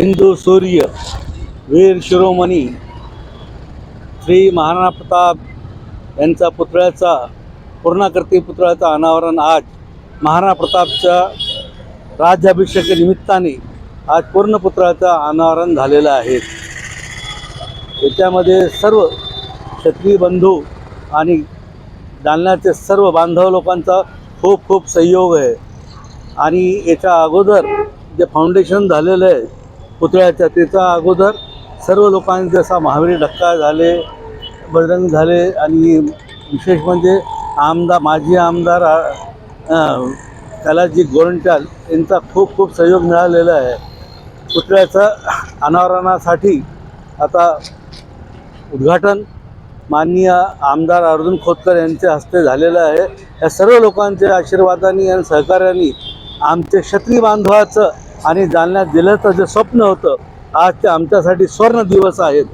हिंदू सूर्य वीर शिरोमणी श्री महाराणा प्रताप यांचा पुतळ्याचा पूर्णाकृती पुतळ्याचा अनावरण आज महाराणा प्रतापच्या राज्याभिषेकानिमित्ताने आज पूर्ण पुतळ्याचं अनावरण झालेलं आहे. याच्यामध्ये सर्व क्षत्रिय बंधू आणि जालन्याचे सर्व बांधव लोकांचा खूप खूप सहयोग आहे. आणि याच्या अगोदर जे फाउंडेशन झालेलं आहे पुतळ्याच्या त्याच्या अगोदर सर्व लोकांनी जसा महावीर डक्का झाले बजरंग झाले आणि विशेष म्हणजे आमदार माजी आमदार त्याला जी गोरंट्याल यांचा खूप खूप सहयोग मिळालेला आहे. पुतळ्याचं अनावरणासाठी आता उद्घाटन माननीय आमदार अर्जुन खोतकर यांच्या हस्ते झालेलं आहे. या सर्व लोकांच्या आशीर्वादाने आणि सहकार्याने आमचे क्षत्रिय बांधवाचं आणि जालन्यात तर जे स्वप्न होतं आज ते आमच्यासाठी स्वर्ण दिवस आहेत.